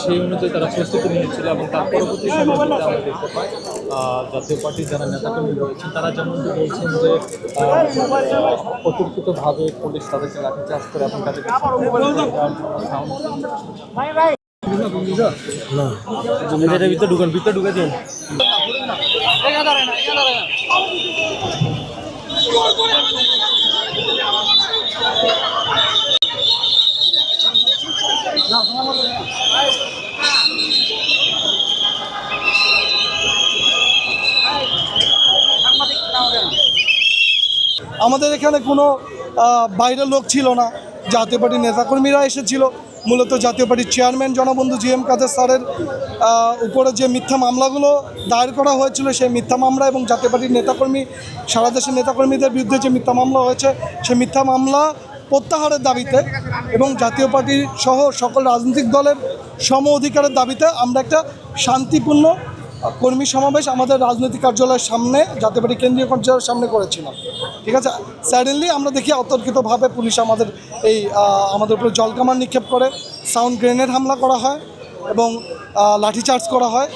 সেই অনুযায়ী তারা প্রস্তুতি নিয়েছিল এবং তার পরবর্তী সময় আমরা দেখতে পাই জাতীয় পার্টির যারা নেতাকর্মী রয়েছেন তারা যেমনটি বলছেন যে অতর্কিতভাবে পুলিশ তাদেরকে লাঠিচার্জ করে এবং তাদেরকে ভিতরে ঢুকান ভিতরে ঢুকে দিন। আমাদের এখানে কোনো বাইরের লোক ছিল না। জাতীয় পার্টির নেতাকর্মীরা এসেছিল। মূলত জাতীয় পার্টির চেয়ারম্যান জনবন্ধু জি এম কাদের স্যারের উপরে যে মিথ্যা মামলাগুলো দায়ের করা হয়েছিল, সেই মিথ্যা মামলা এবং জাতীয় পার্টির নেতাকর্মী, সারা দেশের নেতাকর্মীদের বিরুদ্ধে যে মিথ্যা মামলা হয়েছে, সেই মিথ্যা মামলা প্রত্যাহারের দাবিতে এবং জাতীয় পার্টি সহ সকল রাজনৈতিক দলের সম অধিকারের দাবিতে আমরা একটা শান্তিপূর্ণ কর্মী সমাবেশ আমাদের রাজনৈতিক কার্যালয়ের সামনে, জাতীয় পার্টি কেন্দ্রীয় কার্যালয়ের সামনে করেছিলাম। ঠিক আছে? স্যাডেনলি আমরা দেখি অতর্কিতভাবে পুলিশ আমাদের এই আমাদের উপরে জলকামান নিক্ষেপ করে। সাউন্ড গ্রেনেড হামলা করা হয় এবং লাঠিচার্জ করা হয়।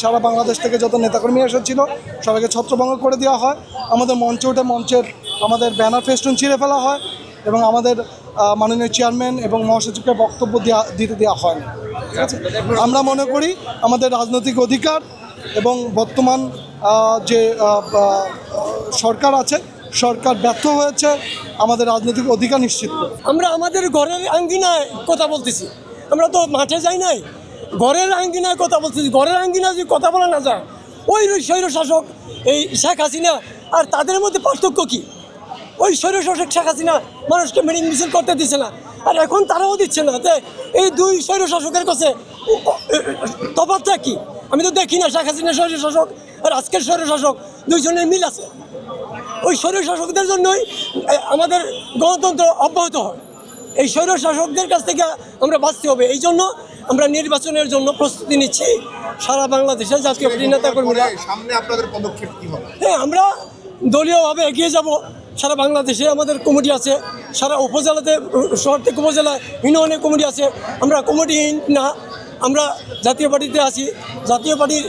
সারা বাংলাদেশ থেকে যত নেতাকর্মী এসেছিল, সবাইকে ছত্রভঙ্গ করে দেওয়া হয়। আমাদের মঞ্চে উঠে মঞ্চের আমাদের ব্যানার ফেস্টুন ছিঁড়ে ফেলা হয় এবং আমাদের মাননীয় চেয়ারম্যান এবং মহাসচিবকে বক্তব্য দেওয়া দিতে দেওয়া হয়নি ঠিক আছে? আমরা মনে করি আমাদের রাজনৈতিক অধিকার এবং বর্তমান যে সরকার আছে সরকার ব্যর্থ হয়েছে, আমাদের রাজনৈতিক অধিকার নিশ্চিত আমরা আমাদের ঘরের আঙ্গিনায় কথা বলতেছি। আমরা তো মাঠে যাই নাই। ঘরের আঙ্গিনায় কথা বলতেছি। ঘরের আঙ্গিনায় যদি কথা বলা না যায়, ওই স্বৈর শাসক এই শেখ হাসিনা, আর তাদের মধ্যে পার্থক্য কী? ওই স্বৈর শাসক শেখ হাসিনা মানুষকে মিটিং মিছিল করতে দিচ্ছে না। আর এখন তারাও দিচ্ছে না। তে এই দুই স্বৈর শাসকের কাছে তফাৎটা কি? আমি তো দেখি না শেখ হাসিনা স্বৈর শাসক আর আজকের স্বৈর শাসক দুইজনের মিল আছে। ওই স্বৈর শাসকদের জন্যই আমাদের গণতন্ত্র অব্যাহত হয়। এই স্বৈর শাসকদের কাছ থেকে আমরা বাঁচতে হবে। এই জন্য আমরা নির্বাচনের জন্য প্রস্তুতি নিচ্ছি। সারা বাংলাদেশে জাতীয় পার্টি নেতাকর্মীরা। সামনে আপনাদের পদক্ষেপ কি হবে? হ্যাঁ আমরা দলীয়ভাবে এগিয়ে যাব। সারা বাংলাদেশে আমাদের কমিটি আছে। সারা উপজেলাতে শহর থেকে উপজেলায় ইউনিয়নের কমিটি আছে। আমরা কমিটিহীন না। আমরা জাতীয় পার্টিতে আছি। জাতীয় পার্টির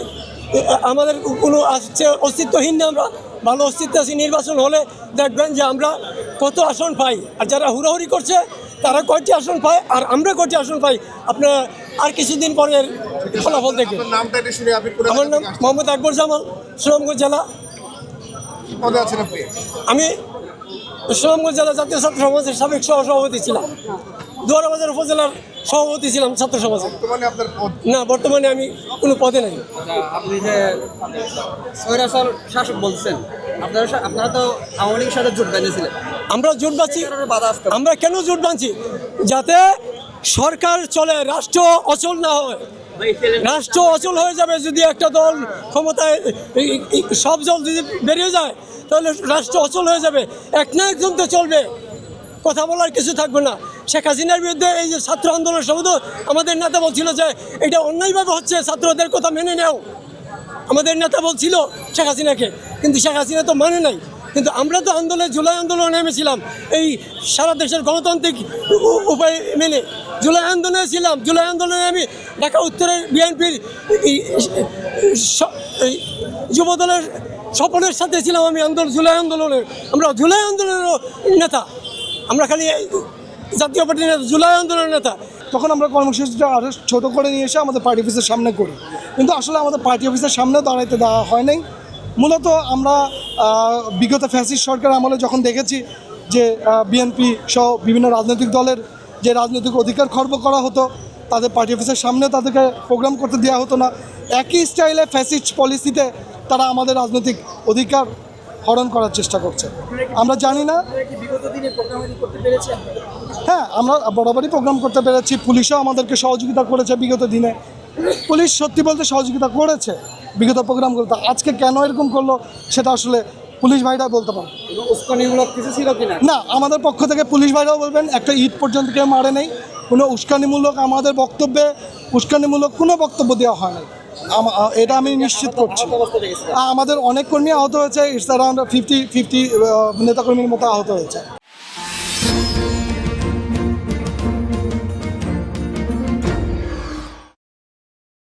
আমাদের কোনো আসছে অস্তিত্বহীন না আমরা। ভালো অস্তিত্ব আছি নির্বাচন হলে দেখবেন যে আমরা কত আসন পাই। আর যারা হুড়াহুড়ি করছে তারা কয়টি আসন পায়? আর আমরা কয়টি আসন পাই? আপনার আর কিছুদিন পরের ফলাফল দেখবেন। আমার নাম মোহাম্মদ আকবর জামাল সুনামগঞ্জ জেলা। আমি সুনামগঞ্জ জেলা জাতীয় ছাত্র সমাজের সাবেক সহ সভাপতি ছিলাম। দুয়ারাবাজার উপজেলার সভাপতি ছিলাম ছাত্র সমাজের বর্তমানে আপনার পদ না বর্তমানে আমি কোনো পদে নাই। আপনি যে স্বৈরাচার শাসক বলছেন আপনারা আপনারা তো আওয়ামী লীগের সাথে জোট বেঁধেছিলেন। আমরা জোট বাঁচি বাধা আসতে আমরা কেন জোট বাঁধছি? যাতে সরকার চলে রাষ্ট্র অচল না হয়। রাষ্ট্র অচল হয়ে যাবে যদি একটা দল ক্ষমতায় সব দল যদি বেরিয়ে যায় তাহলে রাষ্ট্র অচল হয়ে যাবে। এক না একজন তো চলবে। কথা বলার কিছু থাকবে না। শেখ হাসিনার বিরুদ্ধে এই যে ছাত্র আন্দোলনের সময় আমাদের নেতা বলছিল যে এটা অন্যায়ভাবে হচ্ছে, ছাত্রদের কথা মেনে নেও। আমাদের নেতা বলছিল শেখ হাসিনাকে, কিন্তু শেখ হাসিনা তো মানে নাই। কিন্তু আমরা তো আন্দোলনে, জুলাই আন্দোলনে নেমেছিলাম, এই সারা দেশের গণতান্ত্রিক উপায় মেনে জুলাই আন্দোলনে ছিলাম। জুলাই আন্দোলনে আমি ঢাকা উত্তরের বিএনপির যুবদলের স্বপনের সাথে ছিলাম আমি আন্দোলন জুলাই আন্দোলনের। আমরা জুলাই আন্দোলনেরও নেতা। আমরা খালি জাতীয় পার্টির নেতা জুলাই আন্দোলনের নেতা। তখন আমরা কর্মসূচিটা আরও ছোটো করে নিয়ে এসে আমাদের পার্টি অফিসের সামনে করি। কিন্তু আসলে আমাদের পার্টি অফিসের সামনে দাঁড়াইতে দেওয়া হয় নাই। মূলত আমরা বিগত ফ্যাসিস্ট সরকার আমলে যখন দেখেছি যে বিএনপি সহ বিভিন্ন রাজনৈতিক দলের যে রাজনৈতিক অধিকার খর্ব করা হতো তাদের পার্টি অফিসের সামনে তাদেরকে প্রোগ্রাম করতে দেওয়া হতো না। একই স্টাইলে ফ্যাসিস্ট পলিসিতে তারা আমাদের রাজনৈতিক অধিকার হরণ করার চেষ্টা করছে। আমরা জানি না হ্যাঁ আমরা বরাবরই প্রোগ্রাম করতে পেরেছি। পুলিশও আমাদেরকে সহযোগিতা করেছে বিগত দিনে। পুলিশ সত্যি বলতে সহযোগিতা করেছে বিগত প্রোগ্রামগুলোতে আজকে কেন এরকম করল সেটা আসলে পুলিশ ভাইরা বলতে পারে উস্কানিমূলক কিছু ছিল কিনা না? আমাদের পক্ষ থেকে পুলিশ ভাইরাও বলবেন একটা ঈদ পর্যন্ত কেউ মারে নেই। কোনো উস্কানিমূলক আমাদের বক্তব্যে উস্কানিমূলক কোনো বক্তব্য দেওয়া হয় নাই। এটা আমি নিশ্চিত করছি। আমাদের অনেক কর্মী আহত হয়েছে। ইটস অ্যারাউন্ড ফিফটি ফিফটি নেতাকর্মীর মতো আহত হয়েছে।